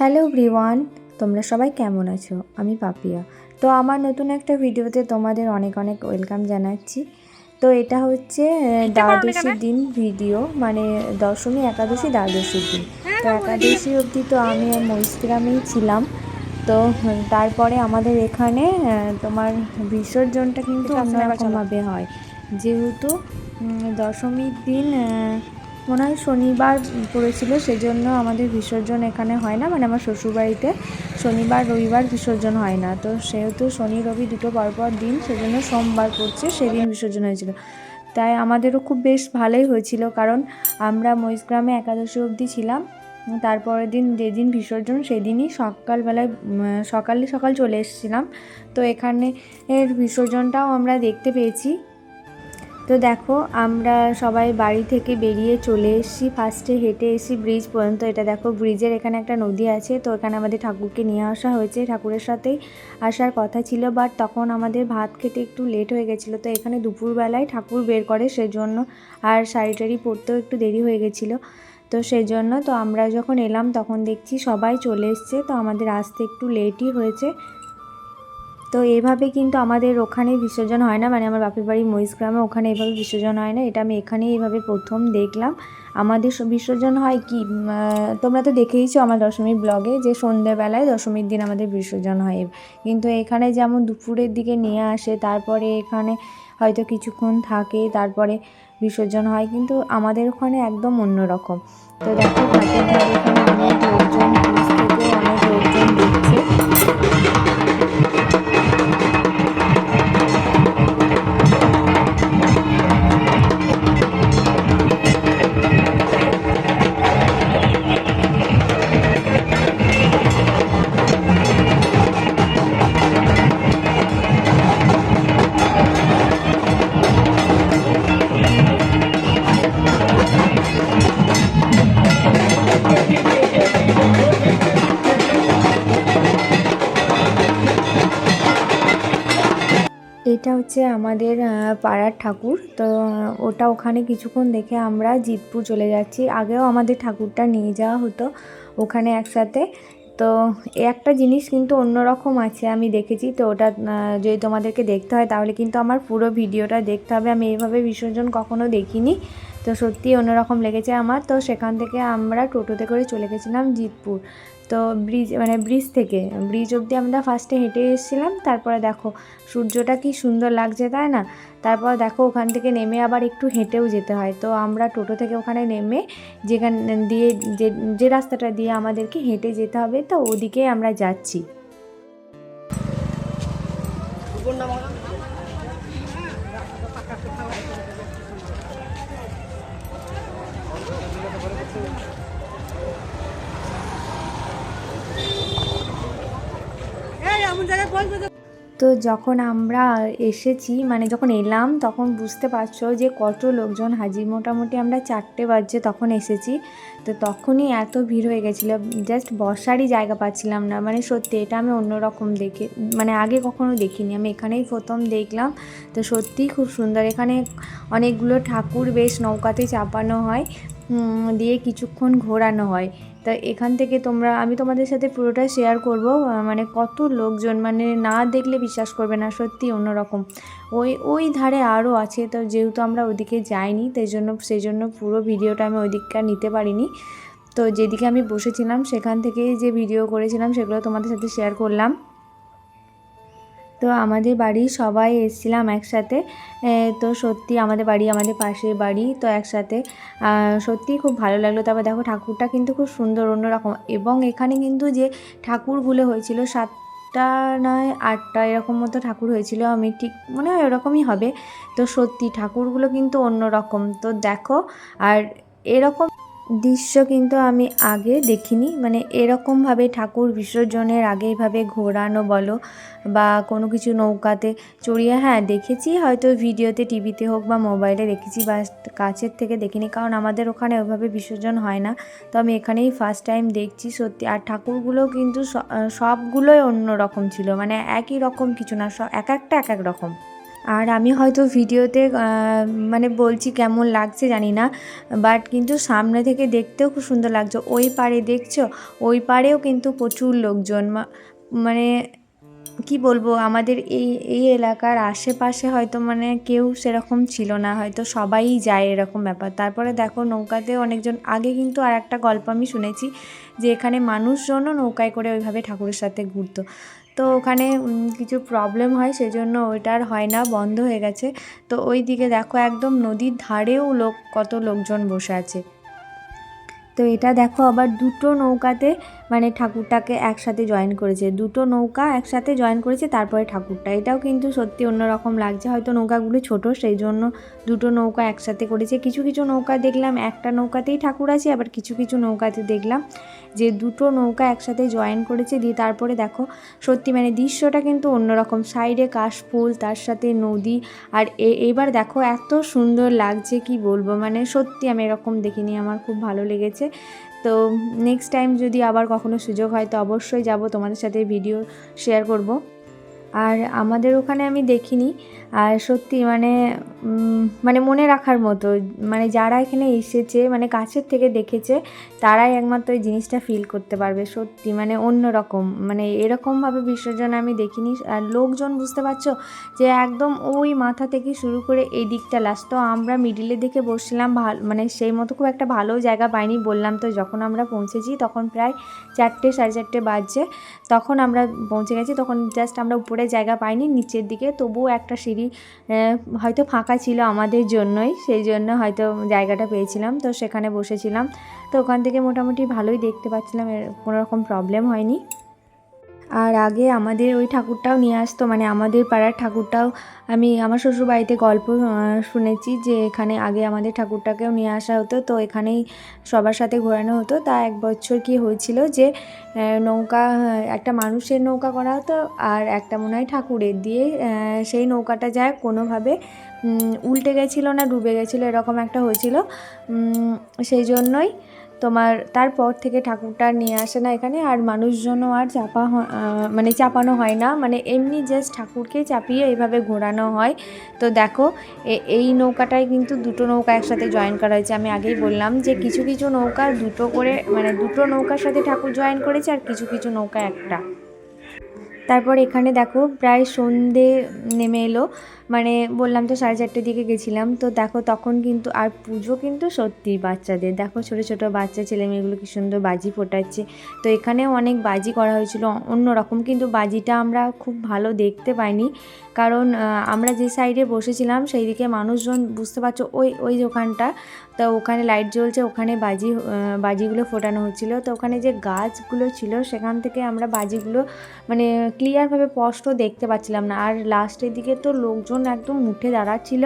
Hello ব্রিওয়ান তোমরা সবাই কেমন আছো? আমি পাপিয়া। তো আমার নতুন একটা ভিডিওতে তোমাদের অনেক অনেক ওয়েলকাম জানাচ্ছি। তো এটা হচ্ছে দ্বাদশীর দিন ভিডিও মানে দশমী একাদশী দ্বাদশীর দিন। তো একাদশী অবধি তো আমি মহিষগ্রামেই ছিলাম। তো তারপরে আমাদের এখানে তোমার বিসর্জনটা কিন্তু অন্যরকমভাবে হয়। যেহেতু দশমীর দিন মনে হয় শনিবার পড়েছিল, সেজন্য আমাদের বিসর্জন এখানে হয় না মানে আমার শ্বশুরবাড়িতে শনিবার, রবিবার বিসর্জন হয় না। তো সেহেতু শনি, রবি দুটো পরপর দিন, সেজন্য সোমবার পড়ছে, সেদিন বিসর্জন হয়েছিল। তাই আমাদেরও খুব বেশ ভালোই হয়েছিল, কারণ আমরা মহিষগ্রামে একাদশী অবধি ছিলাম। তারপরের দিন যেদিন বিসর্জন, সেদিনই সকালবেলায় সকালে সকাল চলে এসেছিলাম। তো এখানে এর বিসর্জনটাও আমরা দেখতে পেয়েছি। তো দেখো, আমরা সবাই বাড়ি থেকে বেরিয়ে চলে এসেছি। ফার্স্টে হেঁটে এসেছি ব্রিজ পর্যন্ত। এটা দেখো ব্রিজের এখানে একটা নদী আছে। তো এখানে আমাদের ঠাকুরকে নিয়ে আসা হয়েছে। ঠাকুরের সাথেই আসার কথা ছিল বাট তখন আমাদের ভাত খেতে একটু লেট হয়ে গেছিল। তো এখানে দুপুরবেলায় ঠাকুর বের করে সেজন্য আর শাড়ি টাড়ি পরতেও একটু দেরি হয়ে গেছিল। তো সেই জন্য তো আমরা যখন এলাম, তখন দেখছি সবাই চলে এসছে। তো আমাদের আসতে একটু লেটই হয়েছে। তো এভাবে কিন্তু আমাদের ওখানে বিসর্জন হয় না মানে আমার বাপের বাড়ি মহিষগ্রামে ওখানে এভাবে বিসর্জন হয় না, এটা আমি এখানে এইভাবে প্রথম দেখলাম। আমাদের বিসর্জন হয় কি? তোমরা তো দেখেইছো আমার দশমীর ব্লগে যে সন্ধ্যেবেলায় দশমীর দিন আমাদের বিসর্জন হয়। কিন্তু এখানে যেমন দুপুরের দিকে নিয়ে আসে, তারপরে এখানে হয়তো কিছুক্ষণ থাকে, তারপরে বিসর্জন হয়, কিন্তু আমাদের ওখানে একদম অন্যরকম। তো দেখো এখানে অনেক লোকজন এটা হচ্ছে আমাদের পাড়ার ঠাকুর। তো ওটা ওখানে কিছুক্ষণ দেখে আমরা জিতপুর চলে যাচ্ছি। আগেও আমাদের ঠাকুরটা নিয়ে যাওয়া হতো ওখানে একসাথে। তো একটা জিনিস কিন্তু অন্যরকম আছে, আমি দেখেছি। তো, ওটা যদি তোমাদেরকে দেখতে হয় তাহলে কিন্তু আমার পুরো ভিডিওটা দেখতে হবে। আমি এইভাবে বিসর্জন কখনও দেখিনি। তো সত্যি অন্যরকম লেগেছে আমার। তো সেখান থেকে আমরা টোটোতে করে চলে গেছিলাম জিতপুর। তো ব্রিজ মানে ব্রিজ থেকে, ব্রিজ অবধি আমরা ফার্স্টে হেঁটে এসেছিলাম। তারপরে দেখো, সূর্যটা কি সুন্দর লাগছে, তাই না? তারপর দেখো, ওখান থেকে নেমে আবার একটু হেঁটেও যেতে হয়। তো আমরা টোটো থেকে ওখানে নেমে যেখান, দিয়ে যে যে রাস্তাটা দিয়ে আমাদেরকে হেঁটে যেতে হবে, তো ওদিকে আমরা যাচ্ছি। তো যখন আমরা এসেছি মানে যখন এলাম, তখন বুঝতে পারছ যে কত লোকজন হাজির। মোটামুটি আমরা চারটে বাজছে তখন এসেছি। তো তখনই এত ভিড় হয়ে গেছিল। জাস্ট বসারই জায়গা পাচ্ছিলাম না। মানে সত্যি এটা আমি অন্যরকম দেখে মানে আগে কখনো দেখিনি। আমি এখানেই প্রথম দেখলাম। তো সত্যিই খুব সুন্দর। এখানে অনেকগুলো ঠাকুর, বেশ নৌকাতে চাপানো হয়। দিয়ে কিছুক্ষণ ঘোরানো হয়। তা এখান থেকে তোমরা, আমি তোমাদের সাথে পুরোটা শেয়ার করব মানে কত লোকজন মানে না দেখলে বিশ্বাস করবে না, সত্যি অন্যরকম। ওই ওই ধারে আরও আছে, তো যেহেতু আমরা ওদিকে যাইনি, তাই জন্য, সেই জন্য পুরো ভিডিওটা আমি ওই দিককার নিতে পারিনি। তো যেদিকে আমি বসেছিলাম, সেখান থেকে যে ভিডিও করেছিলাম, সেগুলো তোমাদের সাথে শেয়ার করলাম। তো আমাদের বাড়ি সবাই এসেছিলাম একসাথে। তো সত্যি আমাদের বাড়ি আমাদের পাশের বাড়ি তো একসাথে। আহ, সত্যিই খুব ভালো লাগল। তারপর দেখো ঠাকুরটা কিন্তু খুব সুন্দর অন্যরকম। এবং এখানে কিন্তু যে ঠাকুরগুলো হয়েছিল সাত সাতটা নয় আটটা এরকম মতো ঠাকুর হয়েছিল আমি ঠিক মনে হয় এরকমই হবে। তো সত্যি ঠাকুরগুলো কিন্তু অন্যরকম। তো দেখো আর এরকম দৃশ্য কিন্তু আমি আগে দেখিনি। মানে এরকমভাবে ঠাকুর বিসর্জনের আগে এইভাবে ঘোরানো বলো বা কোনো কিছু নৌকাতে চড়িয়ে হ্যাঁ দেখেছি। হয়তো ভিডিওতে, টিভিতে হোক বা মোবাইলে দেখেছি বা কাছের থেকে দেখিনি কারণ আমাদের ওখানে ওইভাবে বিসর্জন হয় না। তো আমি এখানেই ফার্স্ট টাইম দেখছি সত্যি। আর ঠাকুরগুলো কিন্তু সবগুলোই অন্য রকম ছিল। মানে একই রকম কিছু না সব এক একটা এক এক রকম। আর আমি হয়তো ভিডিওতে মানে বলছি কেমন লাগছে জানি না বাট কিন্তু সামনে থেকে দেখতেও খুব সুন্দর লাগছে। ওই পারে দেখছ? ওই পারেও কিন্তু প্রচুর লোকজন মানে কি বলব, আমাদের এই এই এলাকার আশেপাশে হয়তো মানে কেউ সেরকম ছিল না, হয়তো সবাই যায় এরকম ব্যাপার। তারপরে দেখো নৌকাতে অনেকজন, আগে কিন্তু আর একটা গল্প আমি শুনেছি যে এখানে মানুষজনও নৌকায় করে ওইভাবে ঠাকুরের সাথে ঘুরতো। তো ওখানে কিছু প্রবলেম হয়, সেজন্য ওইটা আর হয় না, বন্ধ হয়ে গেছে। তো ওই দিকে দেখো একদম নদীর ধারেও লোক, কত লোকজন বসে আছে। তো এটা দেখো আবার দুটো নৌকাতে মানে ঠাকুরটাকে একসাথে জয়েন করেছে। দুটো নৌকা একসাথে জয়েন করেছে, তারপরে ঠাকুরটা। এটাও কিন্তু সত্যি অন্যরকম লাগছে, হয়তো নৌকাগুলো ছোট সেই জন্য দুটো নৌকা একসাথে করেছে। কিছু কিছু নৌকা দেখলাম, একটা নৌকাতেই ঠাকুর আছে, আবার কিছু কিছু নৌকাতে দেখলাম যে দুটো নৌকা একসাথে জয়েন করেছে, দিয়ে তারপরে দেখো, সত্যি মানে দৃশ্যটা কিন্তু অন্যরকম। সাইডে কাশফুল, তার সাথে নদী, আর এবার দেখো এত সুন্দর লাগছে, কি বলব? মানে সত্যি আমি এরকম দেখিনি, আমার খুব ভালো লেগেছে। তো নেক্সট টাইম যদি আবার কখনো সুযোগ হয়, তো অবশ্যই যাব, তোমাদের সাথে ভিডিও শেয়ার করব। আর আমাদের ওখানে আমি দেখিনি আর সত্যি মানে মানে মনে রাখার মতো মানে যারা এখানে এসেছে মানে কাছের থেকে দেখেছে, তারাই একমাত্র এই জিনিসটা ফিল করতে পারবে, সত্যি মানে অন্য রকম মানে এরকমভাবে বিসর্জন আমি দেখিনি। আর লোকজন বুঝতে পারছ যে একদম ওই মাথা থেকে শুরু করে এই দিকটা লাস্ট তো আমরা মিডিলে দেখে বসছিলাম ভালো মানে সেই মতো খুব একটা ভালো জায়গা পাইনি, বললাম তো যখন আমরা পৌঁছেছি, তখন প্রায় চারটে, সাড়ে চারটে বাজছে, তখন আমরা পৌঁছে গেছি, তখন জাস্ট আমরা উপরে জায়গা পাইনি, নিচের দিকে, তবুও একটা সিঁড়ি আহ, হয়তো ফাঁকা ছিল আমাদের জন্যই সেই জন্য হয়তো জায়গাটা পেয়েছিলাম। তো সেখানে বসেছিলাম। তো ওখান থেকে মোটামুটি ভালোই দেখতে পাচ্ছিলাম কোনো রকম প্রবলেম হয়নি। আর আগে আমাদের ওই ঠাকুরটাও নিয়ে আসতো মানে আমাদের পাড়ার ঠাকুরটাও আমি আমার শ্বশুরবাড়িতে গল্প শুনেছি যে এখানে আগে আমাদের ঠাকুরটাকেও নিয়ে আসা হতো। তো এখানেই সবার সাথে ঘোরানো হতো। তা এক বছর কি হয়েছিল যে নৌকা, একটা মানুষের নৌকা করা হতো আর একটা মনে হয় ঠাকুরের দিয়ে সেই নৌকাটা যায় কোনোভাবে উল্টে গেছিল না, ডুবে গেছিল, এরকম একটা হয়েছিল। সেই জন্যই তোমার, তারপর থেকে ঠাকুরটা নিয়ে আসে না এখানে, আর মানুষজনও আর চাপা মানে চাপানো হয় না। মানে এমনি জাস্ট ঠাকুরকে চাপিয়ে এইভাবে ঘোরানো হয়। তো দেখো এই নৌকাটায় কিন্তু দুটো নৌকা একসাথে জয়েন করা হয়েছে। আমি আগেই বললাম যে কিছু কিছু নৌকা দুটো করে মানে দুটো নৌকার সাথে ঠাকুর জয়েন করেছে আর কিছু কিছু নৌকা একটা। তারপর এখানে দেখো, প্রায় সন্ধে নেমে এলো। মানে বললাম তো সাড়ে চারটের দিকে গেছিলাম, তো দেখো তখন কিন্তু, আর পুজো কিন্তু সত্যি বাচ্চাদের। দেখো ছোটো ছোটো বাচ্চা ছেলে মেয়েগুলো কি সুন্দর বাজি ফোটাচ্ছে। তো এখানেও অনেক বাজি করা হয়েছিল। অন্য রকম কিন্তু বাজিটা আমরা খুব ভালো দেখতে পাইনি। কারণ আমরা যে সাইডে বসেছিলাম সেই দিকে মানুষজন বুঝতে পারছ, ওই ওই দোকানটা তো ওখানে লাইট জ্বলছে, ওখানে বাজি বাজিগুলো ফোটানো হচ্ছিল। তো ওখানে যে গাছগুলো ছিল, সেখান থেকে আমরা বাজিগুলো মানে ক্লিয়ারভাবে স্পষ্ট দেখতে পাচ্ছিলাম না। আর লাস্টের দিকে তো লোকজন একদম উঠে দাঁড়াচ্ছিল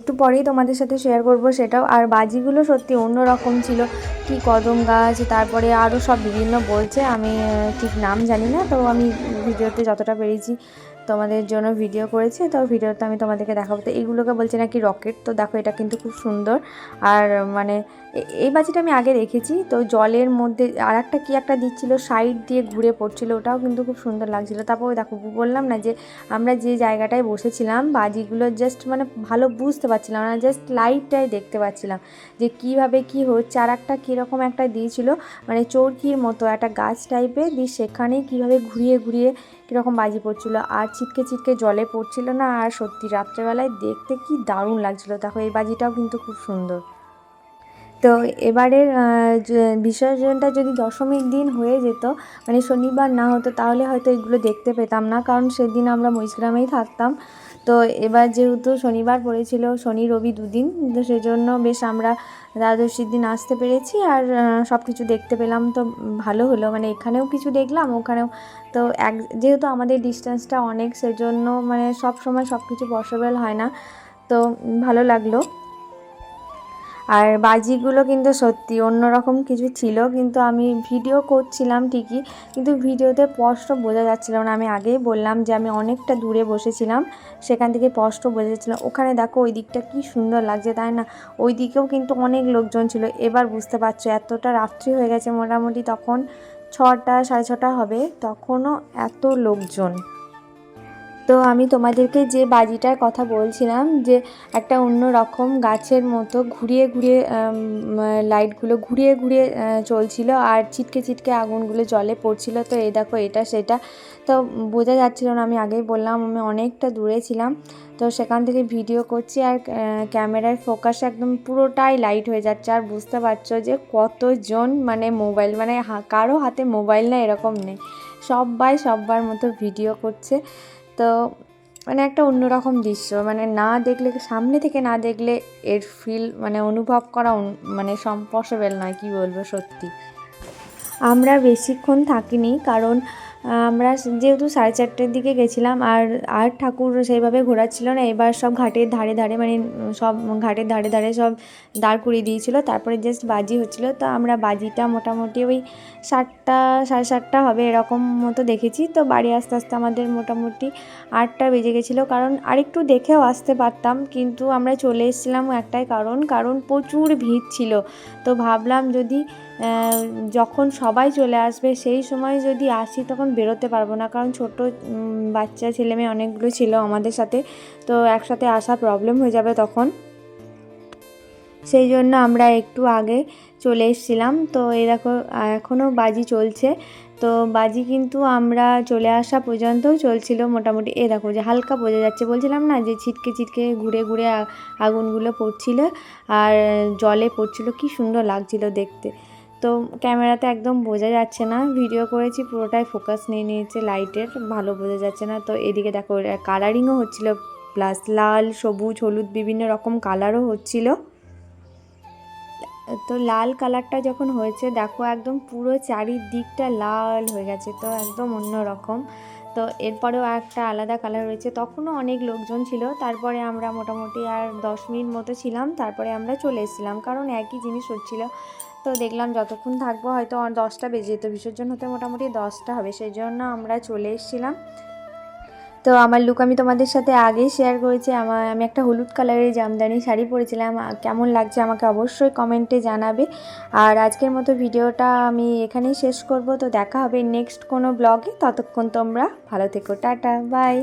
একটু পরেই তোমাদের সাথে শেয়ার করব সেটাও। আর বাজিগুলো সত্যি অন্য রকম ছিল। কি কদম গাছ, তারপরে আরও সব বিভিন্ন বলছে। আমি ঠিক নাম জানি না, তো আমি ভিডিওতে যতটা পেরেছি তোমাদের জন্য ভিডিও করেছি, তো ভিডিওতে আমি তোমাদেরকে দেখাবো। তো এইগুলোকে বলছে নাকি রকেট তো দেখো, এটা কিন্তু খুব সুন্দর। আর মানে এই বাজিটা আমি আগে রেখেছি তো জলের মধ্যে আর একটা কী একটা দিচ্ছিল সাইড দিয়ে ঘুরে পড়ছিল, ওটাও কিন্তু খুব সুন্দর লাগছিল। তারপর দেখো, বললাম না যে আমরা যে জায়গাটায় বসেছিলাম, বাজিগুলো জাস্ট মানে ভালো বুঝতে পারছিলাম না জাস্ট লাইটটাই দেখতে পাচ্ছিলাম যে কীভাবে কি হচ্ছে। আর একটা কীরকম একটা দিয়েছিল মানে চরকির মতো, একটা গাছ টাইপের দিয়ে সেখানেই কীভাবে ঘুরিয়ে ঘুরিয়ে কীরকম বাজি পড়ছিল, আর ছিটকে ছিটকে জলে পড়ছিল না, আর সত্যি রাত্রেবেলায় দেখতে কি দারুণ লাগছিল। দেখো, এই বাজিটাও কিন্তু খুব সুন্দর। তো এবারের বিসর্জনটা যদি দশমীর দিন হয়ে যেত মানে শনিবার না হতো, তাহলে হয়তো এগুলো দেখতে পেতাম না, কারণ সেদিন আমরা মহিষগ্রামেই থাকতাম। তো এবার যেহেতু শনিবার পড়েছিল, শনি, রবি দুদিন, তো সেজন্য বেশ আমরা দ্বাদশীর দিন আসতে পেরেছি আর সব কিছু দেখতে পেলাম। তো ভালো হলো মানে এখানেও কিছু দেখলাম, ওখানেও তো এক, যেহেতু আমাদের ডিস্টেন্সটা অনেক, সেজন্য মানে সব সময় সব কিছু পসিবল হয় না। তো ভালো লাগল। আর বাজিগুলো কিন্তু সত্যি অন্যরকম কিছু ছিল, কিন্তু আমি ভিডিও করছিলাম ঠিকই, কিন্তু ভিডিওতে স্পষ্ট বোঝা যাচ্ছিল না। আমি আগেই বললাম যে আমি অনেকটা দূরে বসেছিলাম, সেখান থেকে স্পষ্ট বোঝা যাচ্ছিল। ওখানে দেখো ওই দিকটা কী সুন্দর লাগছে, তাই না? ওই দিকেও কিন্তু অনেক লোকজন ছিল। এবার বুঝতে পারছ, এতটা রাত্রি হয়ে গেছে মোটামুটি, তখন ছটা, সাড়ে ছটা হবে, তখনও এত লোকজন। তো আমি তোমাদেরকে যে বাজিটার কথা বলছিলাম, যে একটা অন্য রকম গাছের মতো ঘুরিয়ে ঘুরিয়ে লাইটগুলো ঘুরিয়ে ঘুরিয়ে চলছিল আর ছিটকে ছিটকে আগুনগুলো জলে পড়ছিল। তো এই দেখো এটা সেটা। তো বোঝা যাচ্ছিল না, আমি আগেই বললাম আমি অনেকটা দূরে ছিলাম। তো সেখান থেকে ভিডিও করছি আর ক্যামেরার ফোকাস একদম পুরোটাই লাইট হয়ে যাচ্ছে। আর বুঝতে পারছ যে কতজন মানে মোবাইল মানে কারও হাতে মোবাইল না এরকম নেই। সবাই সব্বার মতো ভিডিও করছে। তো মানে একটা অন্যরকম দৃশ্য। মানে না দেখলে, সামনে থেকে না দেখলে এর ফিল মানে অনুভব করা মানে পসিবল নয়, কি বলব সত্যি। আমরা বেশিক্ষণ থাকিনি কারণ আমরা যেহেতু সাড়ে চারটের দিকে গেছিলাম আর আর ঠাকুর সেইভাবে ঘোরাচ্ছিল না, এবার সব ঘাটের ধারে ধারে মানে সব ঘাটের ধারে ধারে সব দাঁড় করিয়ে দিয়েছিল, তারপরে জাস্ট বাজি হচ্ছিল, তো আমরা বাজিটা মোটামুটি ওই সাতটা, সাড়ে সাতটা হবে এরকম মতো দেখেছি, তো বাড়ি আস্তে আস্তে আমাদের মোটামুটি আটটা বেজে গেছিল, কারণ আরেকটু দেখেও আসতে পারতাম, কিন্তু আমরা চলে এসেছিলাম একটাই কারণ কারণ প্রচুর ভিড় ছিল, তো ভাবলাম যদি যখন সবাই চলে আসবে, সেই সময় যদি আসি তখন বেরোতে পারব না। কারণ ছোট বাচ্চা, ছেলে মেয়ে অনেকগুলো ছিল আমাদের সাথে। তো একসাথে আসা প্রবলেম হয়ে যাবে তখন। সেই জন্য আমরা একটু আগে চলে এসেছিলাম। তো এই দেখো এখনও বাজি চলছে। তো বাজি কিন্তু আমরা চলে আসা পর্যন্তও চলছিল মোটামুটি। এ দেখো যে হালকা বোঝা যাচ্ছে। বলছিলাম না যে ছিটকে ছিটকে ঘুরে ঘুরে আগুনগুলো পড়ছিল। আর জলে পড়ছিল। কি সুন্দর লাগছিল দেখতে। তো ক্যামেরাতে একদম বোঝা যাচ্ছে না। ভিডিও করেছি, পুরোটাই ফোকাস নিয়ে নিয়েছে লাইটের ভালো বোঝা যাচ্ছে না। তো এদিকে দেখো কালারিংও হচ্ছিল প্লাস লাল, সবুজ, হলুদ, বিভিন্ন রকম কালারও হচ্ছিল। তো লাল কালারটা যখন হয়েছে, দেখো একদম পুরো চারিদিকটা লাল হয়ে গেছে, তো একদম অন্য রকম। তো এরপরেও একটা আলাদা কালার রয়েছে। তখনও অনেক লোকজন ছিল, তারপরে আমরা মোটামুটি আর দশ মিনিট মতো ছিলাম, তারপরে আমরা চলে এসেছিলাম। কারণ একই জিনিস হচ্ছিল তো দেখলাম যতক্ষণ থাকব হয়তো দশটা বেজে যেত। বিসর্জন হতে মোটামুটি দশটা হবে সেই জন্য আমরা চলে এসেছিলাম। তো আমার লুক আমি তোমাদের সাথে আগেই শেয়ার করেছি। আমার আমি একটা হলুদ কালারের জামদানি শাড়ি পরেছিলাম। কেমন লাগছে আমাকে অবশ্যই কমেন্টে জানাবে। আর আজকের মতো ভিডিওটা আমি এখানেই শেষ করব। তো দেখা হবে নেক্সট কোনো ব্লগে ততক্ষণ তোমরা ভালো থেকো। Tata bye